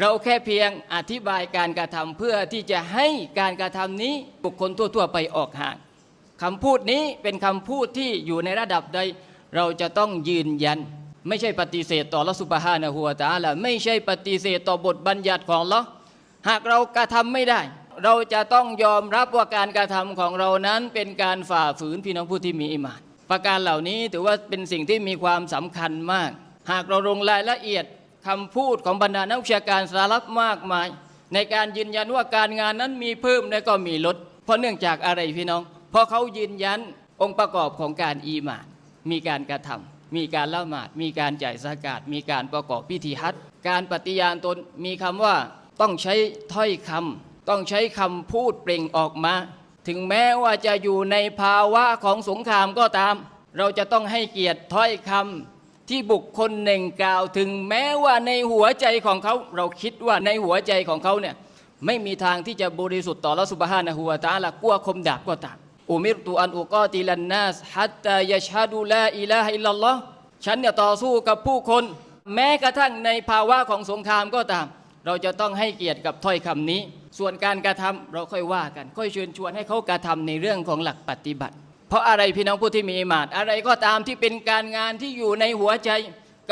เราแค่เพียงอธิบายการกระทำเพื่อที่จะให้การกระทำนี้บุคคลทั่ว ๆ ไปออกห่างคำพูดนี้เป็นคำพูดที่อยู่ในระดับใด เราจะต้องยืนยัน ไม่ใช่ปฏิเสธต่อละสุบฮานะฮัวตาลาไม่ใช่ปฏิเสธต่อบทบัญญัติของละหากเรากระทำไม่ได้ เราจะต้องยอมรับว่าการกระทำของเรานั้นเป็นการฝ่าฝืนพี่น้องผู้ที่มีอิมาน ประการเหล่านี้ถือว่าเป็นสิ่งที่มีความสำคัญมาก หากเราลงรายละเอียด คำพูดของบรรดานักวิชาการสารับมากมาย ในการยืนยันว่าการงานนั้นมีเพิ่มและก็มีลด เพราะเนื่องจากอะไรพี่น้อง เพราะเขายืนยันองค์ประกอบของการอีหมาน มีการกระทำมีการละหมาด มีการจ่ายสกาดมีการประกอบพิธีฮัจการปฏิญาณตนมีคำว่าต้องใช้ถ้อยคำต้องใช้คำพูดเปล่งออกมา ถึงแม้ว่าจะอยู่ในภาวะของสงครามก็ตาม เราจะต้องให้เกียรติถ้อยคำ ที่บุคคลหนึ่งกล่าวถึงแม้ว่าในหัวใจของเขา เราคิดว่าในหัวใจของเขาเนี่ยไม่มีทางที่จะบริสุทธิ์ต่อละสุบฮานะฮูวตาลากลัวคมดาบก็ตามอุมิรตุอันอุกอติลันนาสฮัตตายชาดูลาอิลาฮะอิลลัลลอฮ์ฉันเนี่ยต่อสู้กับผู้คน แม้กระทั่งในภาวะของสงครามก็ตาม เราจะต้องให้เกียรติกับถ้อยคำนี้ ส่วนการกระทำเราค่อยว่ากัน ค่อยเชิญชวนให้เขากระทำในเรื่องของหลักปฏิบัติ เพราะอะไรพี่น้องผู้ที่มีอิมานอะไรก็ตามที่เป็นการงานที่อยู่ในหัวใจ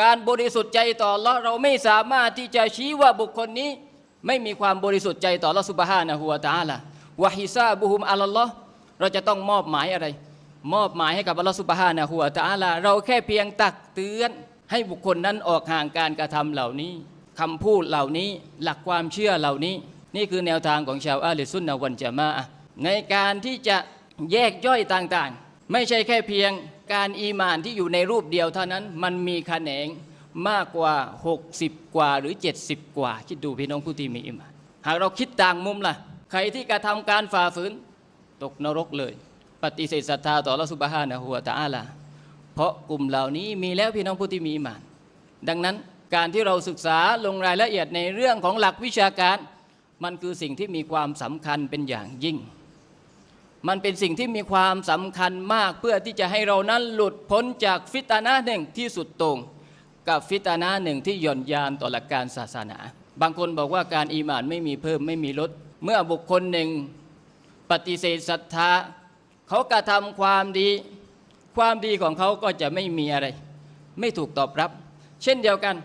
การบริสุทธิ์ใจต่อละเราไม่สามารถที่จะชี้ว่าบุคคลนี้ ไม่มีความบริสุทธิ์ใจต่อละสุบฮานะฮูวตาลาวะฮิซาบุฮุมอัลลอฮ์เราจะต้องมอบหมายอะไร มอบหมายให้กับอัลลอฮ์สุบฮานะฮูวตาลาเราแค่เพียงตักเตือน ให้บุคคลนั้นออกห่างการกระทำเหล่านี้คำพูดเหล่านี้หลักความเชื่อเหล่านี้ นี่คือแนวทางของชาวอาลิซุนนะวันจามะในการที่จะ แยกย่อยต่างๆ ไม่ใช่แค่เพียงการอีมานที่อยู่ในรูปเดียวเท่านั้น มันมีแขนงมากกว่า 60 กว่าหรือ 70 กว่า คิดดูพี่น้องผู้ที่มีอีหมาน หากเราคิดต่างมุมล่ะ ใครที่กระทำการฝ่าฝืนตกนรกเลย ปฏิเสธศรัทธาต่อละสุบฮานะฮูวตะอาลาเพราะกลุ่มเหล่านี้มีแล้วพี่น้องผู้ที่มีอีหมาน ดังนั้นการที่เราศึกษาลงรายละเอียดในเรื่องของหลักวิชาการ มันคือสิ่งที่มีความสำคัญเป็นอย่างยิ่ง มันเป็นสิ่งที่มีความสำคัญมากเพื่อที่จะให้เรานั้นหลุดพ้นจากฟิตนะหนึ่งที่สุดต่งกับฟิตนะหนึ่งที่หย่อนยานต่อหลักการศาสนา บางคนบอกว่าการอีมานไม่มีเพิ่มไม่มีลด เมื่อบุคคลหนึ่งปฏิเสธศรัทธาเขากระทำความดี ความดีของเขาก็จะไม่มีอะไร ไม่ถูกตอบรับ เช่นเดียวกัน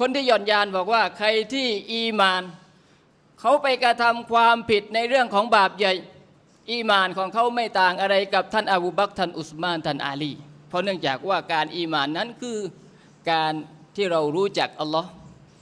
คนที่หย่อนยานบอกว่าใครที่อีมาน เขาไปกระทำความผิดในเรื่องของบาปใหญ่ อีมานของเขาไม่ต่างอะไรกับท่านอบูบักท่านอุสมานท่านอาลี เพราะเนื่องจากว่าการอีมานนั้นคือการที่เรารู้จักอัลลอฮ์